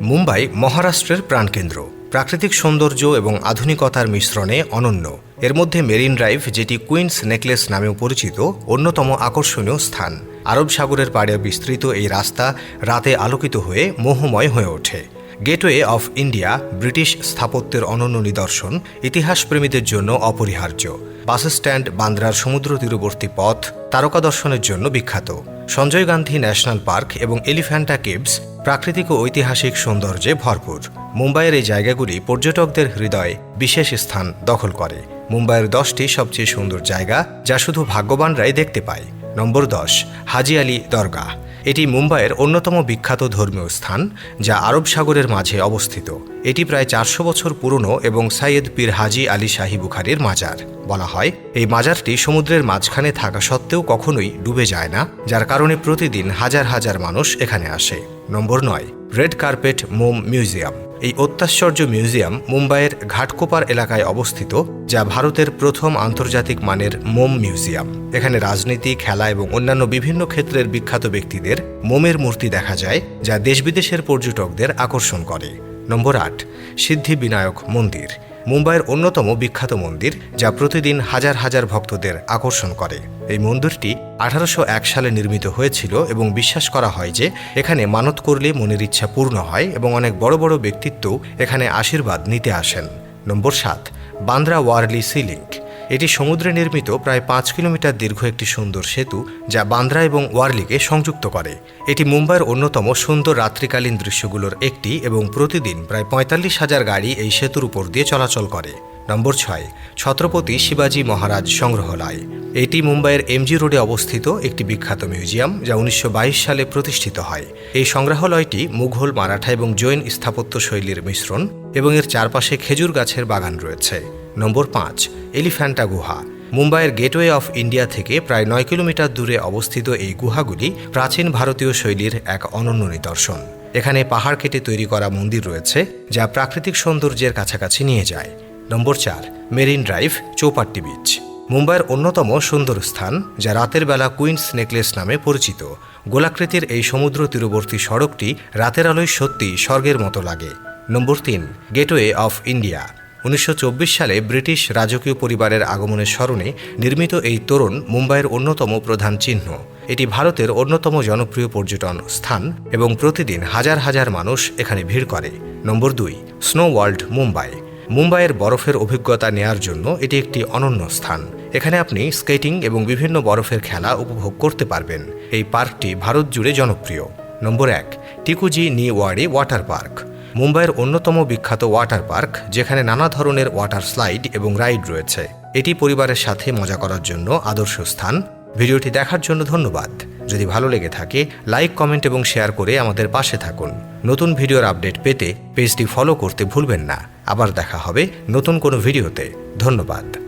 মুম্বাই মহারাষ্ট্রের প্রাণকেন্দ্র। প্রাকৃতিক সৌন্দর্য এবং আধুনিকতার মিশ্রণে অনন্য। এর মধ্যে মেরিন ড্রাইভ, যেটি কুইন্স নেকলেস নামেও পরিচিত, অন্যতম আকর্ষণীয় স্থান। আরব সাগরের পাড়ে বিস্তৃত এই রাস্তা রাতে আলোকিত হয়ে মোহময় হয়ে ওঠে। গেটওয়ে অফ ইন্ডিয়া, ব্রিটিশ স্থাপত্যের অনন্য নিদর্শন, ইতিহাসপ্রেমীদের জন্য অপরিহার্য। বাস স্ট্যান্ড বান্দ্রার সমুদ্র তীরবর্তী পথ, তারকা দর্শনের জন্য বিখ্যাত। সঞ্জয় গান্ধী ন্যাশনাল পার্ক এবং এলিফ্যান্টা কেভস প্রাকৃতিক ও ঐতিহাসিক সৌন্দর্যে ভরপুর। মুম্বাইয়ের এই জায়গাগুলি পর্যটকদের হৃদয়ে বিশেষ স্থান দখল করে। মুম্বাইয়ের দশটি সবচেয়ে সুন্দর জায়গা যা শুধু ভাগ্যবানরাই দেখতে পায়। নম্বর দশ, হাজি আলী দরগা এটি মুম্বাইয়ের অন্যতম বিখ্যাত ধর্মীয় স্থান, যা আরব সাগরের মাঝে অবস্থিত। এটি প্রায় চারশো বছর পুরনো এবং সাইয়েদ পীর হাজি আলী শাহী বুখারির মাজার। বলা হয়, এই মাজারটি সমুদ্রের মাঝখানে থাকা সত্ত্বেও কখনোই ডুবে যায় না, যার কারণে প্রতিদিন হাজার হাজার মানুষ এখানে আসে। নম্বর নয়, রেড কার্পেট মোম মিউজিয়াম। এই অত্যাশ্চর্য মিউজিয়াম মুম্বাইয়ের ঘাটকোপার এলাকায় অবস্থিত, যা ভারতের প্রথম আন্তর্জাতিক মানের মোম মিউজিয়াম। এখানে রাজনীতি, খেলা এবং অন্যান্য বিভিন্ন ক্ষেত্রের বিখ্যাত ব্যক্তিদের মোমের মূর্তি দেখা যায়, যা দেশ বিদেশের পর্যটকদের আকর্ষণ করে। নম্বর আট, সিদ্ধি বিনায়ক মন্দির। মুম্বাইয়ের অন্যতম বিখ্যাত মন্দির, যা প্রতিদিন হাজার হাজার ভক্তদের আকর্ষণ করে। এই মন্দিরটি আঠারোশো এক সালে নির্মিত হয়েছিল এবং বিশ্বাস করা হয় যে এখানে মানত করলে মনের ইচ্ছা পূর্ণ হয় এবং অনেক বড় বড় ব্যক্তিত্ব এখানে আশীর্বাদ নিতে আসেন। নম্বর সাত, বান্দ্রা ওয়ারলি সি লিঙ্ক। এটি সমুদ্রে নির্মিত প্রায় পাঁচ কিলোমিটার দীর্ঘ একটি সুন্দর সেতু যা বান্দ্রা এবং ওয়ারলিকে সংযুক্ত করে। এটি মুম্বাইয়ের অন্যতম সুন্দর রাত্রিকালীন দৃশ্যগুলোর একটি এবং প্রতিদিন প্রায় পঁয়তাল্লিশ হাজার গাড়ি এই সেতুর উপর দিয়ে চলাচল করে। নম্বর ছয়, ছত্রপতি শিবাজী মহারাজ সংগ্রহালয়। এটি মুম্বাইয়ের এমজি রোডে অবস্থিত একটি বিখ্যাত মিউজিয়াম যা উনিশশো বাইশ সালে প্রতিষ্ঠিত হয়। এই সংগ্রহালয়টি মুঘল, মারাঠা এবং জৈন স্থাপত্য শৈলীর মিশ্রণ এবং এর চারপাশে খেজুর গাছের বাগান রয়েছে। নম্বর পাঁচ, এলিফ্যান্টা গুহা। মুম্বাইয়ের গেটওয়ে অফ ইন্ডিয়া থেকে প্রায় নয় কিলোমিটার দূরে অবস্থিত এই গুহাগুলি প্রাচীন ভারতীয় শৈলীর এক অনন্য নিদর্শন। এখানে পাহাড় কেটে তৈরি করা মন্দির রয়েছে যা প্রাকৃতিক সৌন্দর্যের কাছাকাছি নিয়ে যায়। নম্বর চার, মেরিন ড্রাইভ, চৌপাট্টি বিচ মুম্বাইয়ের অন্যতম সুন্দর স্থান, যা রাতের বেলা কুইন্স নেকলেস নামে পরিচিত। গোলাকৃতির এই সমুদ্র তীরবর্তী সড়কটি রাতের আলোয় সত্যি স্বর্গের মতো লাগে। নম্বর তিন, গেটওয়ে অফ ইন্ডিয়া। উনিশশো চব্বিশ সালে ব্রিটিশ রাজকীয় পরিবারের আগমনের স্মরণে নির্মিত এই তোরণ মুম্বাইয়ের অন্যতম প্রধান চিহ্ন। এটি ভারতের অন্যতম জনপ্রিয় পর্যটন স্থান এবং প্রতিদিন হাজার হাজার মানুষ এখানে ভিড় করে। নম্বর দুই স্নো ওয়ার্ল্ড মুম্বাই। মুম্বাইয়ের বরফের অভিজ্ঞতা নেয়ার জন্য এটি একটি অনন্য স্থান। এখানে আপনি স্কেটিং এবং বিভিন্ন বরফের খেলা উপভোগ করতে পারবেন। এই পার্কটি ভারত জুড়ে জনপ্রিয়। নম্বর এক, টিকুজি নি ওয়ার্ডে ওয়াটার পার্ক। মুম্বাইয়ের অন্যতম বিখ্যাত ওয়াটার পার্ক, যেখানে নানা ধরনের ওয়াটার স্লাইড এবং রাইড রয়েছে। এটি পরিবারের সাথে মজা করার জন্য আদর্শ স্থান। ভিডিওটি দেখার জন্য ধন্যবাদ। যদি ভালো লেগে থাকে লাইক কমেন্ট এবং শেয়ার করে আমাদের পাশে থাকুন। নতুন ভিডিওর আপডেট পেতে পেজটি ফলো করতে ভুলবেন না। আবার দেখা হবে নতুন কোনো ভিডিওতে। ধন্যবাদ।